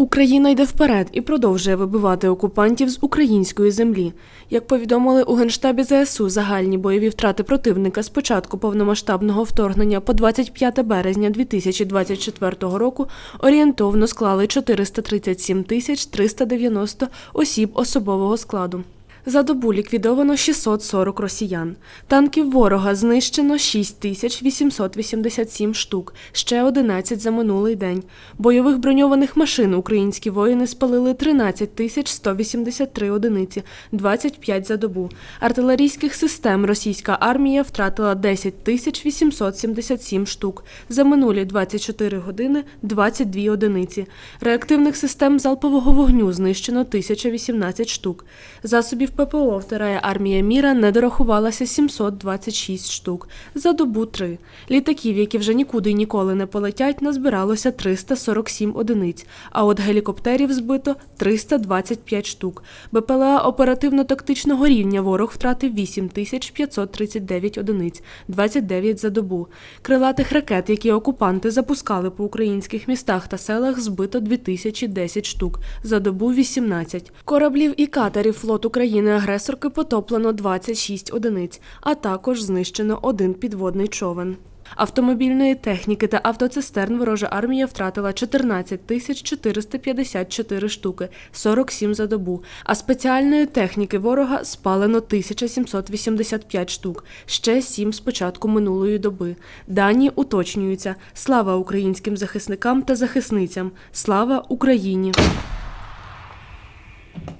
Україна йде вперед і продовжує вибивати окупантів з української землі. Як повідомили у генштабі ЗСУ, загальні бойові втрати противника з початку повномасштабного вторгнення по 25 березня 2024 року орієнтовно склали 437 тисяч 390 осіб особового складу. За добу ліквідовано 640 росіян. Танків ворога знищено 6887 штук, ще 11 за минулий день. Бойових броньованих машин українські воїни спалили 13 тисяч 183 одиниці, 25 за добу. Артилерійських систем російська армія втратила 10 тисяч 877 штук. За минулі 24 години 22 одиниці. Реактивних систем залпового вогню знищено 1018 штук. Засобів ППО втирає армія міра не дорахувалася 726 штук. За добу 3. Літаків, які вже нікуди ніколи не полетять, назбиралося 347 одиниць, а от гелікоптерів збито 325 штук. БПЛА оперативно-тактичного рівня ворог втратив 8539 одиниць, 29 за добу. Крилатих ракет, які окупанти запускали по українських містах та селах, збито 2010 штук, за добу 18. Кораблів і катерів флот України-агресорки потоплено 26 одиниць, а також знищено один підводний човен. Автомобільної техніки та автоцистерн ворожа армія втратила 14 тисяч 454 штуки, 47 за добу, а спеціальної техніки ворога спалено 1785 штук, ще 7 з початку минулої доби. Дані уточнюються. Слава українським захисникам та захисницям! Слава Україні!